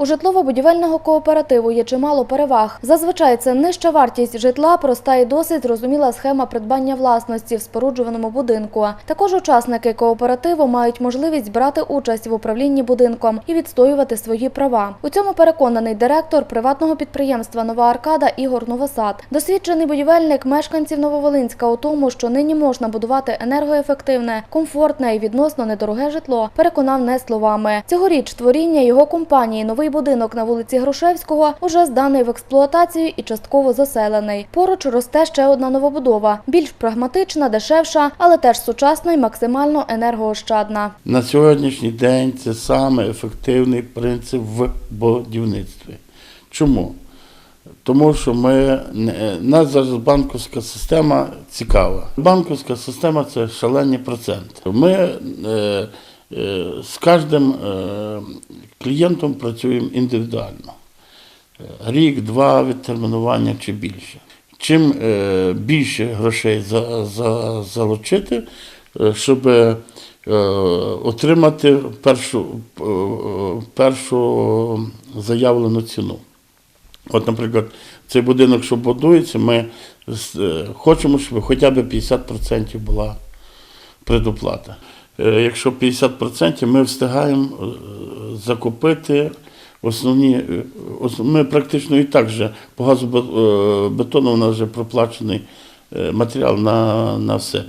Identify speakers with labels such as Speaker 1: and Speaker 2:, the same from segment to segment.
Speaker 1: У житлово-будівельного кооперативу є чимало переваг. Зазвичай це нижча вартість житла, проста і досить зрозуміла схема придбання власності в споруджуваному будинку. Також учасники кооперативу мають можливість брати участь в управлінні будинком і відстоювати свої права. У цьому переконаний директор приватного підприємства Нова Аркада Ігор Новосад. Досвідчений будівельник мешканців Нововолинська у тому, що нині можна будувати енергоефективне, комфортне і відносно недороге житло, переконав не словами. Цьогоріч творіння його компанії новий будинок на вулиці Грушевського уже зданий в експлуатацію і частково заселений. Поруч росте ще одна новобудова, більш прагматична, дешевша, але теж сучасна і максимально енергоощадна.
Speaker 2: На сьогоднішній день це саме ефективний принцип в будівництві. Чому? Тому що ми, нас зараз банківська система цікава. Банківська система це шалені проценти. Ми е, з кожним е, клієнтом працюємо індивідуально. Е, Рік, два відтермінування чи більше. Чим е, більше грошей за, за, залучити, е, щоб е, отримати першу, е, першу заявлену ціну. От, наприклад, цей будинок, що будується, ми е, хочемо, щоб хоча б 50% була предоплата. Е, Якщо 50%, ми встигаємо е, закупити основні. е, Ми практично і так же по газобетону у нас вже проплачений матеріал на, на все.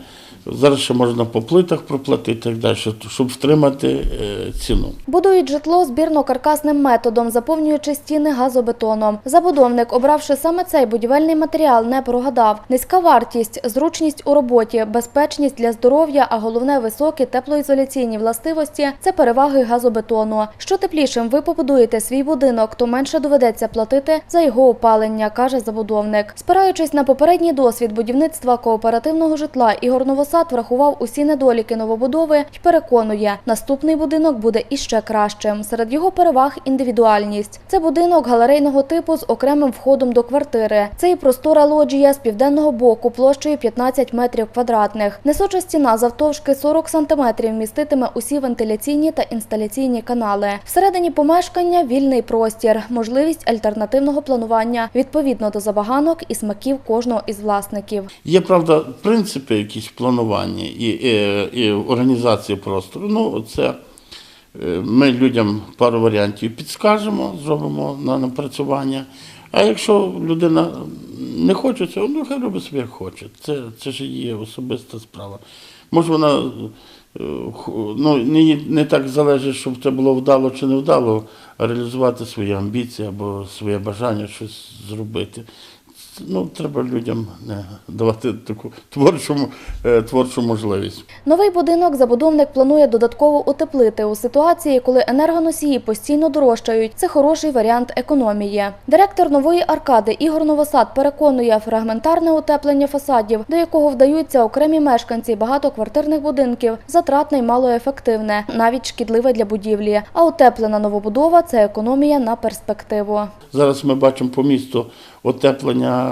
Speaker 2: Зараз ще можна по плитах проплатити і так далі, щоб втримати е, ціну.
Speaker 1: Будують житло збірно-каркасним методом, заповнюючи стіни газобетоном. Забудовник, обравши саме цей будівельний матеріал, не прогадав. Низька вартість, зручність у роботі, безпечність для здоров'я, а головне високі теплоізоляційні властивості це переваги газобетону. Що теплішим ви побудуєте свій будинок, то менше доведеться платити за його опалення, каже забудовник. Спираючись на попередній досвід будівництва кооперативного житла, Ігор Новосад врахував усі недоліки новобудови і переконує, наступний будинок буде іще кращим. Серед його переваг індивідуальність. Це будинок галерейного типу з окремим входом до квартири. Це і простора лоджія з південного боку площею 15 метрів квадратних. Несуча стіна завтовшки 40 сантиметрів міститиме усі вентиляційні та інсталяційні канали. Всередині помешкання вільний простір, можливість альтернативного планування відповідно до забаганок і смаків кожного із власників.
Speaker 2: Є, правда, принципи якісь планування і, і, і організації простору. Ну, це е, ми людям пару варіантів підскажемо, зробимо на напрацювання. А якщо людина не хоче цього, ну хай робить собі як хоче. Це, це ж її особиста справа. Може, вона е, ну, не, не так залежить, щоб це було вдало чи не вдало, реалізувати свої амбіції або своє бажання щось зробити. Ну, треба людям не давати таку творчу, е, творчу можливість.
Speaker 1: Новий будинок забудовник планує додатково утеплити у ситуації, коли енергоносії постійно дорожчають. Це хороший варіант економії. Директор нової аркади Ігор Новосад переконує, фрагментарне утеплення фасадів, до якого вдаються окремі мешканці багатоквартирних будинків, затратне й малоефективне, навіть шкідливе для будівлі. А утеплена новобудова це економія на перспективу.
Speaker 2: Зараз ми бачимо по місту отеплення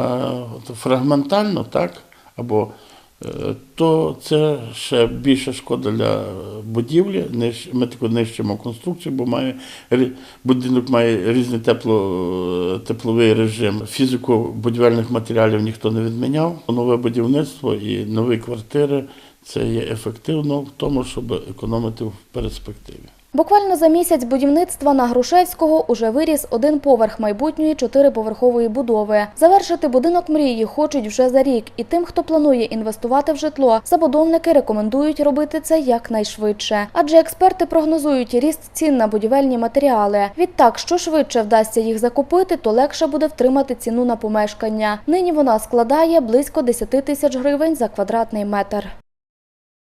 Speaker 2: фрагментально, так? Або е, то це ще більша шкода для будівлі. Ми таку нищимо конструкцію, бо має будинок має різний тепло, тепловий режим. Фізику будівельних матеріалів ніхто не відміняв. Нове будівництво і нові квартири це є ефективно в тому, щоб економити в перспективі.
Speaker 1: Буквально за місяць будівництва на Грушевського уже виріс один поверх майбутньої чотириповерхової будови. Завершити будинок мрії хочуть вже за рік, і тим, хто планує інвестувати в житло, забудовники рекомендують робити це якнайшвидше. Адже експерти прогнозують ріст цін на будівельні матеріали. Відтак, що швидше вдасться їх закупити, то легше буде втримати ціну на помешкання. Нині вона складає близько 10 тисяч гривень за квадратний метр.